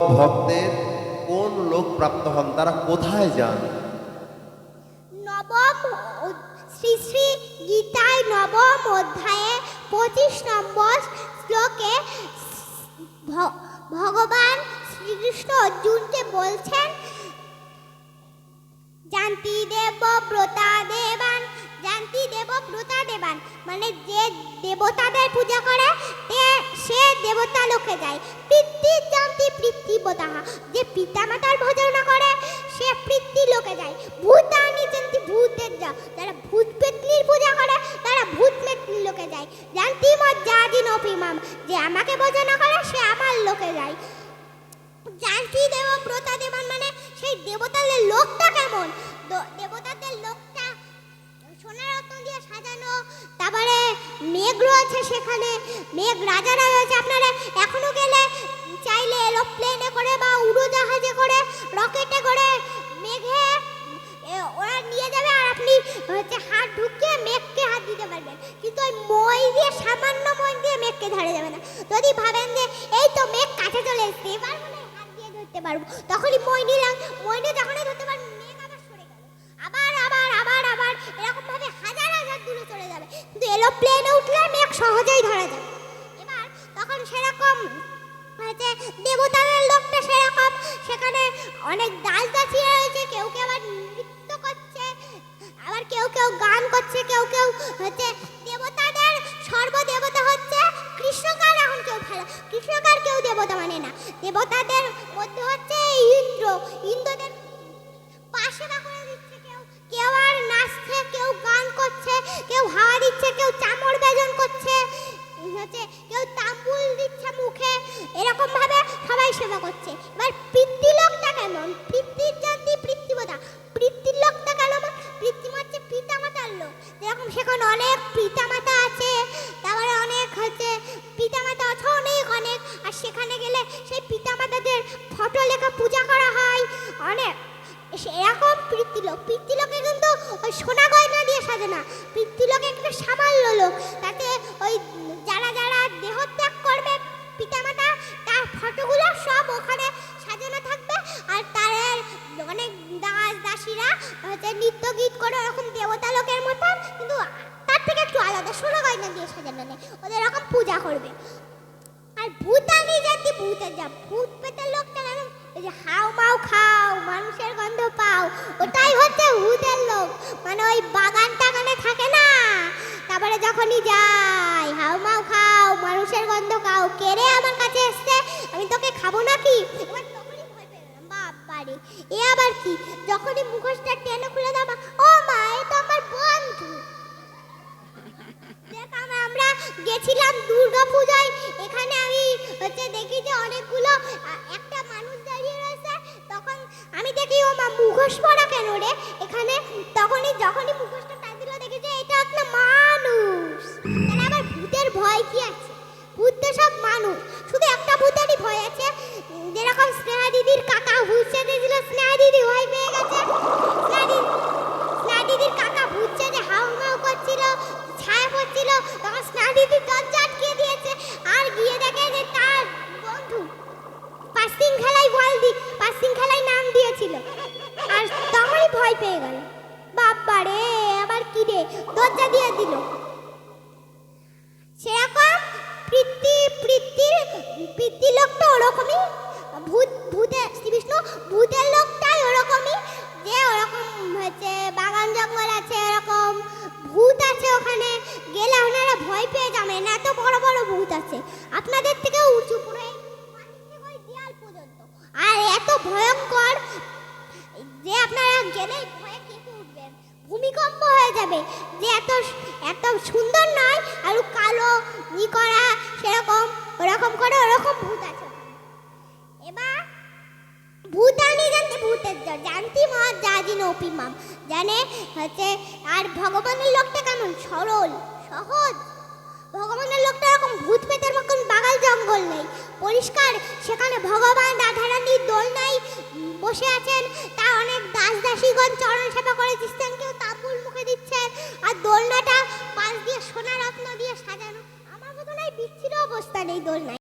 ভক্তের কোন লোক প্রাপ্ত হন, তারা কোথায় যান? নবম শ্রী শ্রী গীতায় নবম অধ্যায়ে পঁচিশ নম্বর শ্লোকে ভগবান শ্রীকৃষ্ণ অর্জুনকে বলছেন, জানতি দেব ব্রতা দেবান, জানতি দেব ব্রতা দেবান। মানে যে দেবতাদের পূজা করে সে দেবতা লোকে যায়। পিতৃ পিতৃবতাহ যে পিতামাতার ভজনা করে, সে পিতৃ লোকে যায়। ভূতানি জানতি ভূতের যা যারা ভূত পেতনির পূজা করে, তারা ভূত পেতনির লোকে যায়। জানতি মজ্জাদিন অপিমাম যে আমাকে ভজনা করে, সে আমার লোকে যায়। জানকি দেব ব্রতা দেবান মানে সেই দেবতাদের লোকটা কেমন? দেবতাদের লোকটা সোনার রত্ন দিয়ে সাজানো। তারপরে মেঘ রয়েছে সেখানে। মেঘ রাজারা রয়েছে আপনারা এখনও গেলে চাইলে এরোপ্লেনে করে বা উড়োজাহাজে করে রকেটে করে মেঘে ওরা নিয়ে যাবে আর আপনি হচ্ছে হাত ঢুকিয়ে মেঘকে হাত দিতে পারবেন। কিন্তু ওই মই দিয়ে, সামান্য মই দিয়ে মেঘকে ধরে যাবে না। যদি ভাবেন যে এই তো মেঘ কাছে চলে এসছে, এবার মনে হাত দিয়ে ধরতে পারব। তখনই মই নিলাম, মই নিয়ে যখনই ধরতে পারবেন মেঘ আবার সরে গেল। আবার আবার আবার আবার এরকম ভাবে হাজার হাজার দূরে চলে যাবে। কিন্তু এরোপ্লেনে উঠলে মেঘ সহজেই ধরা যাবে। এবার তখন সেরকম হচ্ছে দেবতাদের লোকটা সেরকম। সেখানে অনেক দাস দাসিয়া রয়েছে, কেউ কেউ আবার নৃত্য করছে, আবার কেউ কেউ গান করছে, কেউ কেউ হচ্ছে দেবতাদের সর্বদেবতা হচ্ছে কৃষ্ণকার, এখন কেউ ভালো, কৃষ্ণকার কেউ দেবতা মানে না। দেবতাদের মধ্যে হচ্ছে ইন্দ্র, ইন্দ্রদের পাশে করে দিচ্ছে কেউ। কেউ আর নাচছে, কেউ গান কেমন পিতৃর জাতি পিতৃবতা পিতৃর লোকটা কেমন পিতৃ হচ্ছে পিতা মাতার লোক। যেরকম সেখানে অনেক পিতা মাতা আছে। তারপরে অনেক হচ্ছে পিতা মাতা আছে, অনেক অনেক। আর সেখানে গেলে সেই পিতা মাতাদের ফটো লেখা পূজা করা হয়। অনেক। এরকম পিতৃলোক পিতৃলোকে কিন্তু ওই সোনা গয়না দিয়ে সাজে না। পিতৃলোকে একটা সামান্য লোক। তাতে ওই গীত করে ওরকম দেবতা লোকের মতন, কিন্তু তার থেকে একটু আলাদা সোনা গয়না দিয়ে সাজানো ওদের এরকম পূজা করবে। আর ভূতানি জাতি ভূতের যা ভূত পেতের লোকটা কেন ওই যে হাও মাও খাও, মানুষের গন্ধ পাও, ওটাই হচ্ছে ভূতের লোক। মানে ওই বাগান টাগানে থাকে না, তারপরে যখনই যাই, হাও মাও খাও, মানুষের গন্ধ খাও কেড়ে আমার কাছে এসছে? আমি তোকে খাব নাকি? এবার গেলাম বাবারে এ আবার কি? যখনই মুখোশটা গেছিলাম দুর্গা পূজায়। এখানে আমি হচ্ছে দেখি যে অনেকগুলো একটা মানুষ দাঁড়িয়ে রয়েছে। তখন আমি দেখি, ও মা মুখোশ পরা কেন রে? এখানে তখনই, যখনই মুখোশটা টান দিল, দেখি যে এটা একটা মানুষ। তাহলে আবার ভূতের ভয় কি আছে? ভূত তো সব মানুষ। শুধু একটা ভূতেরই ভয় আছে। যেরকম স্নেহা দিদির কাকা পাসিং খেলায় বল দি পাসিং খেলায় নাম দিয়েছিল। আর তখনই ভয় পেয়ে গেল। বাবা রে আবার কি রে? দরজা দিয়ে দিল। সেরকম প্রীতি, প্রীতির প্রীতি লোকটা ওরকমই। ভূত ভূতের শ্রীকৃষ্ণ ভূতের লোকটাই ওরকমই। যে ওরকম হচ্ছে, বাগান জঙ্গল আছে এরকম ভূত আছে ওখানে। গেলে আপনারা ভয় পেয়ে যাবেন। এত বড় বড় ভূত আছে। যাবে যে এত এত সুন্দর নয় আর কালো ই করা সেরকম ওরকম করে ওরকম ভূত আছে। এবার ভূতানি জানতে ভূতের জ্বর। জানতি মত জাজি নৌপি মাম। জানে হচ্ছে আর ভগবানের লোকটা কেমন? সরল সহজ। ভগবানের লোকটা এরকম ভূত পেতের মতন বাগাল জঙ্গল নেই। পরিষ্কার সেখানে ভগবান রাধারানীর দোলনায় উম, বসে আছেন। তা অনেক দাস দাসীগণ চরণ সেবা করে দিচ্ছেন কেউ তাম্বুল দিচ্ছেন আর দোলনাটা পাশ দিয়ে সোনা রত্ন দিয়ে সাজানো। আমার মতন এই বিচ্ছিন্ন অবস্থা নেই দোলনায়।